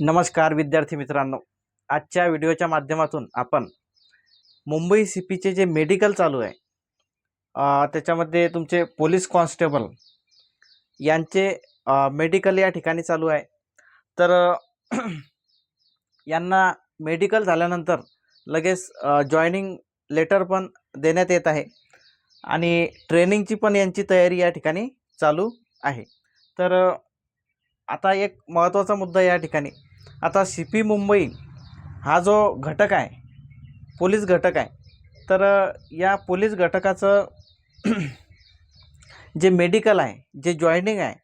नमस्कार विद्यार्थी मित्रांनो. आजच्या व्हिडिओच्या माध्यमातून आपण मुंबई सी पीचे जे मेडिकल चालू आहे त्याच्यामध्ये तुमचे पोलीस कॉन्स्टेबल यांचे मेडिकल या ठिकाणी चालू आहे. तर यांना मेडिकल झाल्यानंतर लगेच जॉईनिंग लेटर पण देण्यात येत आहे आणि ट्रेनिंगची पण यांची तयारी या ठिकाणी चालू आहे. तर आता एक महत्त्वाचा मुद्दा या ठिकाणी. आता सी पी मुंबई हा जो घटक आहे पोलीस घटक आहे तर या पोलीस घटकाचं जे मेडिकल आहे जे जॉईनिंग आहे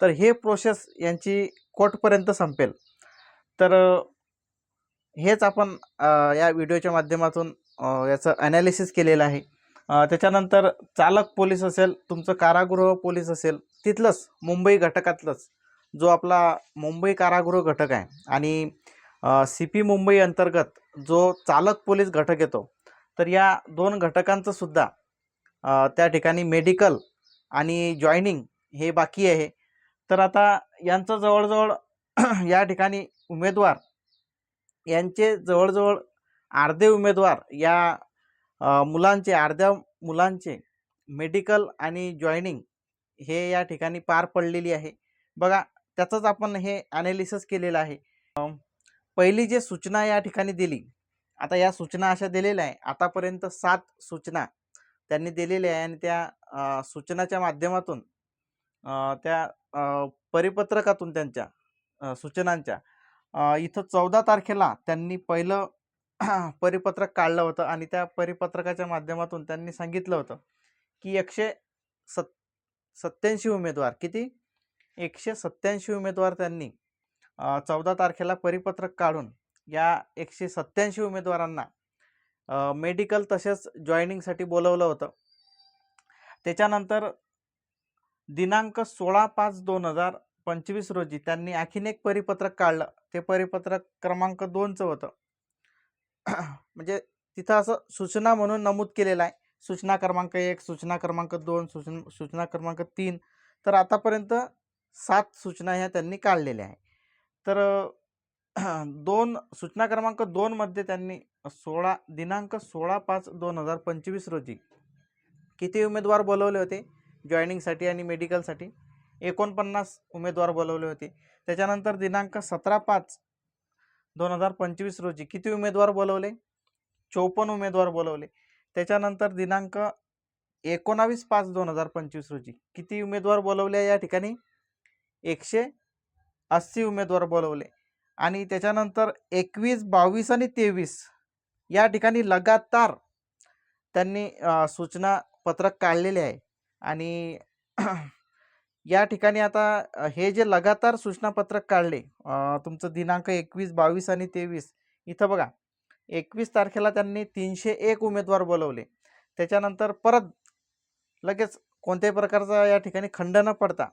तर हे प्रोसेस यांची कोर्टपर्यंत संपेल. तर हेच आपण या व्हिडिओच्या माध्यमातून याचं ॲनालिसिस केलेलं आहे. त्याच्यानंतर चालक पोलीस असेल तुमचं कारागृह पोलीस असेल तिथलंच मुंबई घटकातलंच जो आपला मुंबई कारागृह घटक आहे आणि सी पी मुंबई अंतर्गत जो चालक पोलीस घटक येतो तर या दोन घटकांचं सुद्धा त्या ठिकाणी मेडिकल आणि जॉईनिंग हे बाकी आहे. तर आता यांचं जवळजवळ या ठिकाणी उमेदवार यांचे जवळजवळ अर्धे उमेदवार या मुलांचे अर्ध्या मुलांचे मेडिकल आणि जॉईनिंग हे या ठिकाणी पार पडलेली आहे. बघा त्याचंच आपण हे ॲनालिसिस केलेलं आहे. पहिली जे सूचना या ठिकाणी दिली आता या सूचना अशा दिलेल्या आहे. आतापर्यंत सात सूचना त्यांनी दिलेल्या आहे आणि त्या सूचनाच्या माध्यमातून त्या परिपत्रकातून त्यांच्या सूचनांच्या इथं चौदा तारखेला त्यांनी पहिलं परिपत्रक काढलं होतं आणि त्या परिपत्रकाच्या माध्यमातून त्यांनी सांगितलं होतं की एकशे सत् सत्याऐंशी उमेदवार किती? एकशे सत्याऐंशी उमेदवार त्यांनी चौदा तारखेला परिपत्रक काढून या एकशे सत्याऐंशी उमेदवारांना मेडिकल तसेच जॉईनिंगसाठी बोलवलं होतं. त्याच्यानंतर दिनांक सोळा पाच दोन हजार पंचवीस रोजी त्यांनी आणखीन एक परिपत्रक काढलं. ते परिपत्रक क्रमांक दोनचं होतं. म्हणजे तिथं असं सूचना म्हणून नमूद केलेलं आहे. सूचना क्रमांक एक सूचना क्रमांक दोन सूचना सूचना क्रमांक तीन. तर आतापर्यंत सात सूचना ह्या त्यांनी काढलेल्या आहे तर दोन सूचना क्रमांक दोनमध्ये त्यांनी सोळा दिनांक सोळा पाच दोन हजार पंचवीस रोजी किती उमेदवार बोलवले होते? जॉईनिंगसाठी आणि मेडिकलसाठी एकोणपन्नास उमेदवार बोलवले होते. त्याच्यानंतर दिनांक सतरा पाच दोन हजार पंचवीस रोजी किती उमेदवार बोलवले? चौपन्न उमेदवार बोलवले. त्याच्यानंतर दिनांक एकोणावीस पाच दोन हजार पंचवीस रोजी किती उमेदवार बोलवले या ठिकाणी? एकशे अस्सी उमेदवार बोलवले. आणि त्याच्यानंतर एकवीस बावीस आणि तेवीस या ठिकाणी लगातार त्यांनी सूचना पत्रक काढलेले आहे. आणि या ठिकाणी आता हे जे लगातार सूचनापत्रक काढले तुमचं दिनांक एकवीस बावीस आणि तेवीस इथं बघा एकवीस तारखेला त्यांनी तीनशे एक उमेदवार बोलवले. त्याच्यानंतर परत लगेच कोणत्याही प्रकारचा या ठिकाणी खंड न पडता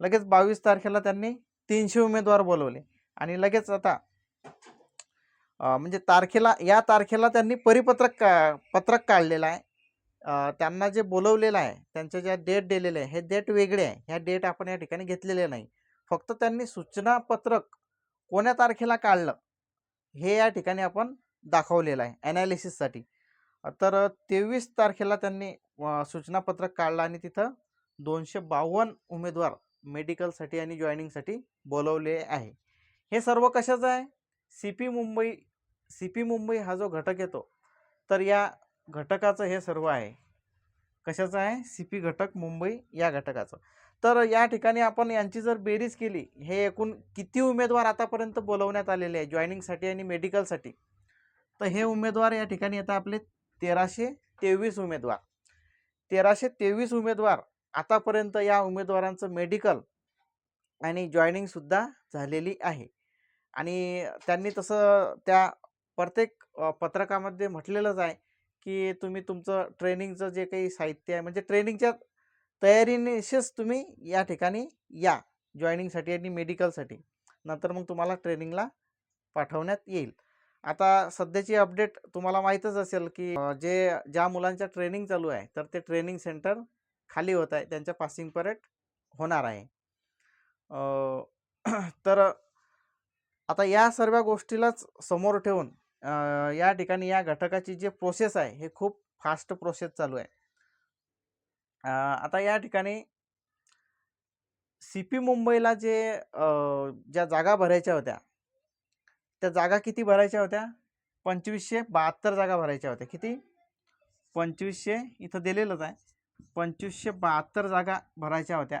लगेच बावीस तारखेला त्यांनी तीनशे उमेदवार बोलवले. आणि लगेच आता म्हणजे तारखेला या तारखेला त्यांनी परिपत्रक का पत्रक काढलेलं आहे. त्यांना जे बोलवलेलं आहे त्यांच्या ज्या डेट दिलेलं आहे हे डेट वेगळे आहे. ह्या डेट आपण या ठिकाणी घेतलेले नाही. फक्त त्यांनी सूचनापत्रक कोण्या तारखेला काढलं हे या ठिकाणी आपण दाखवलेलं आहे ॲनालिसिससाठी तर तेवीस तारखेला त्यांनी सूचनापत्रक काढलं आणि तिथं दोनशे बावन्न उमेदवार मेडिकलसाठी आणि जॉईनिंगसाठी बोलवले आहे. हे सर्व कशाचं आहे? C P Mumbai C P Mumbai हा जो घटक येतो तर या घटकाचं हे सर्व आहे. कशाचं आहे? सी पी घटक मुंबई या घटकाचं. तर या ठिकाणी आपण यांची जर बेरीज केली हे एकूण किती उमेदवार आतापर्यंत बोलवण्यात आलेले आहे? जॉईनिंगसाठी आणि मेडिकलसाठी. तर हे उमेदवार या ठिकाणी आता आपले तेराशे तेवीस उमेदवार. तेराशे तेवीस उमेदवार आतापर्यंत या उमेदवारांचं मेडिकल आणि जॉईनिंगसुद्धा झालेली आहे. आणि त्यांनी तसं त्या प्रत्येक पत्रकामध्ये म्हटलेलंच आहे की तुम्ही तुमचं ट्रेनिंगचं जे काही साहित्य आहे म्हणजे ट्रेनिंगच्या तयारीनिशीच तुम्ही या ठिकाणी या जॉईनिंगसाठी आणि मेडिकलसाठी. नंतर मग तुम्हाला ट्रेनिंगला पाठवण्यात येईल. आता सध्याची अपडेट तुम्हाला माहीतच असेल की जे ज्या मुलांच्या ट्रेनिंग चालू आहे तर ते ट्रेनिंग सेंटर खाली होत आहे त्यांच्या पासिंग परेड होणार आहे. तर आता या सर्व गोष्टीलाच समोर ठेवून या ठिकाणी या घटकाची जी प्रोसेस आहे हे खूप फास्ट प्रोसेस चालू आहे. आता या ठिकाणी सी पी मुंबईला जे ज्या जागा भरायच्या होत्या त्या जागा किती भरायच्या होत्या? पंचवीसशे बहात्तर जागा भरायच्या होत्या. किती? पंचवीसशे इथं दिलेलंच आहे. पंचवीसशे बहात्तर जागा भरायच्या होत्या.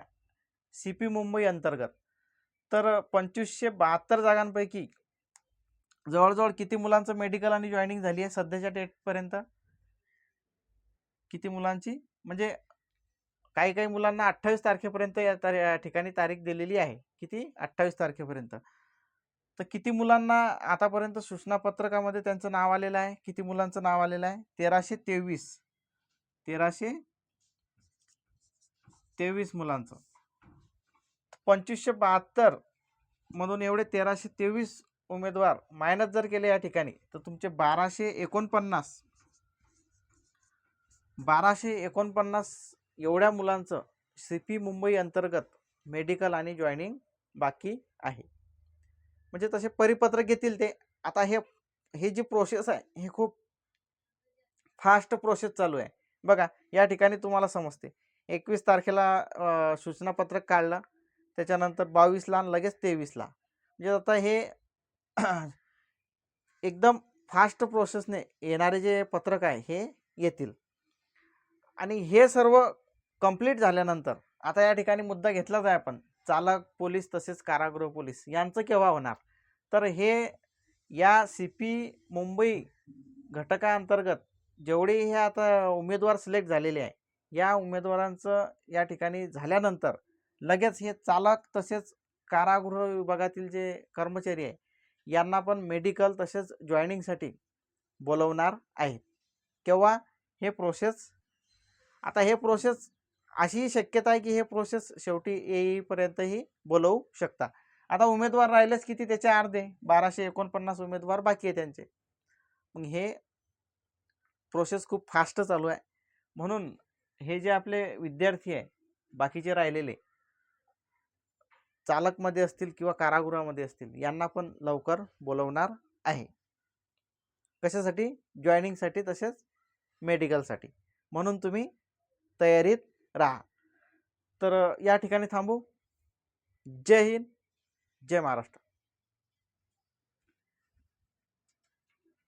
सी पी मुंबई अंतर्गत. तर पंचवीसशे बहात्तर जागांपैकी जवळजवळ किती मुलांचं मेडिकल आणि जॉईनिंग झाली आहे सध्याच्या डेटपर्यंत किती मुलांची? म्हणजे काही काही मुलांना अठ्ठावीस तारखेपर्यंत या तार ठिकाणी तारीख दिलेली आहे. किती? अठ्ठावीस तारखेपर्यंत. तर किती मुलांना आतापर्यंत सूचना पत्रकामध्ये त्यांचं नाव आलेलं आहे? किती मुलांचं नाव आलेलं आहे? तेराशे तेवीस. तेराशे तेवीस मुलांचं. पंचवीसशे बहात्तर मधून एवढे तेराशे तेवीस उमेदवार मायनस जर केले या ठिकाणी तर तुमचे बाराशे एकोणपन्नास. बाराशे एकोणपन्नास एवढ्या मुलांचं सी पी मुंबई अंतर्गत मेडिकल आणि जॉईनिंग बाकी आहे. म्हणजे तसे परिपत्रक घेतील ते. आता हे हे जी प्रोसेस आहे हे खूप फास्ट प्रोसेस चालू आहे. बघा या ठिकाणी तुम्हाला समजते. एकवीस तारखेला सूचनापत्रक काढलं. त्याच्यानंतर बावीसला आणि लगेच तेवीसला. म्हणजे आता हे एकदम फास्ट प्रोसेसने येणारे जे पत्रक आहे हे येतील. आणि हे सर्व कंप्लीट झाल्यानंतर आता या ठिकाणी मुद्दा घेतलाच आहे आपण. चालक पोलीस तसेच कारागृह पोलीस यांचं केव्हा होणार? तर हे या सी पी मुंबई घटकाअंतर्गत जेवढे हे आता उमेदवार सिलेक्ट झालेले आहे या उमेदवारांचं या ठिकाणी झाल्यानंतर लगेच हे चालक तसेच कारागृह विभागातील जे कर्मचारी आहे यांना पण मेडिकल तसेच जॉईनिंगसाठी बोलवणार आहेत. केव्हा? हे प्रोसेस आता हे प्रोसेस अशीही शक्यता आहे की हे प्रोसेस शेवटी येईपर्यंतही बोलवू शकता. आता उमेदवार राहिलेच किती त्याचे अर्धे? बाराशे एकोणपन्नास उमेदवार बाकी आहे त्यांचे. मग हे प्रोसेस खूप फास्ट चालू आहे. म्हणून हे जे आपले विद्यार्थी आहे बाकीचे राहिलेले चालकमध्ये असतील किंवा कारागृहामध्ये असतील यांना पण लवकर बोलवणार आहे. कशासाठी? जॉईनिंगसाठी तसेच मेडिकलसाठी. म्हणून तुम्ही तयारीत राहा. तर या ठिकाणी थांबू. जय हिंद जय महाराष्ट्र.